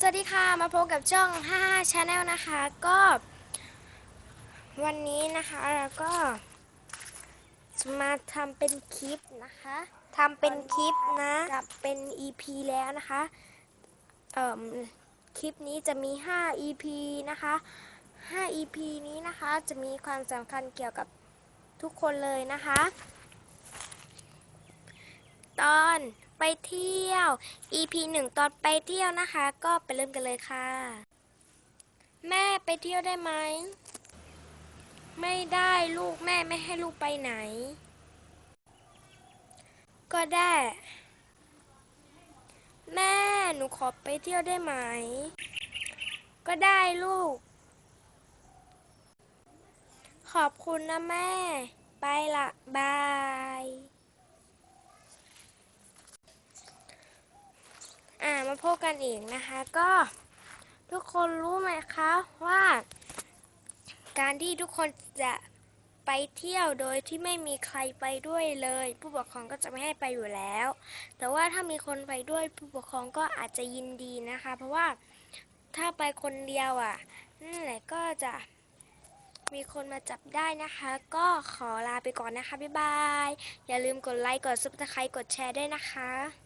สวัสดีค่ะ มาพบกับช่อง 55 Channel นะคะ ก็ วันนี้นะคะเราก็จะมาทำเป็นคลิปนะคะทำเป็นคลิปนะกับเป็น EP แล้วนะคะเอ่อคลิปนี้จะมี 5 EP นะคะ 5 EP นี้นะคะจะมีความสำคัญเกี่ยวกับทุกคนเลยนะคะ ตอนไปเที่ยว EP หนึ่งตอนไปเที่ยวนะคะ ก็ไปเริ่มกันเลยค่ะ แม่ไปเที่ยวได้ไหม ไม่ได้ลูกแม่ไม่ให้ลูกไปไหน ก็ได้ แม่หนูขอไปเที่ยวได้ไหม ก็ได้ลูก ขอบคุณนะแม่ ไปละบาย อ่ามาพบกันอีกนะคะก็ทุกคนรู้ไหมคะว่า การที่ทุกคนจะไปเที่ยวโดยที่ไม่มีใครไปด้วยเลย ผู้ปกครองก็จะไม่ให้ไปอยู่แล้ว แต่ว่าถ้ามีคนไปด้วยผู้ปกครองก็อาจจะยินดีนะคะ เพราะว่าถ้าไปคนเดียวอะนั่นแหละก็จะมีคนมาจับได้นะคะ ก็ขอลาไปก่อนนะคะ บ๊ายบาย อย่าลืมกดไลค์ กดซับสไครต์กดแชร์ด้วยนะคะ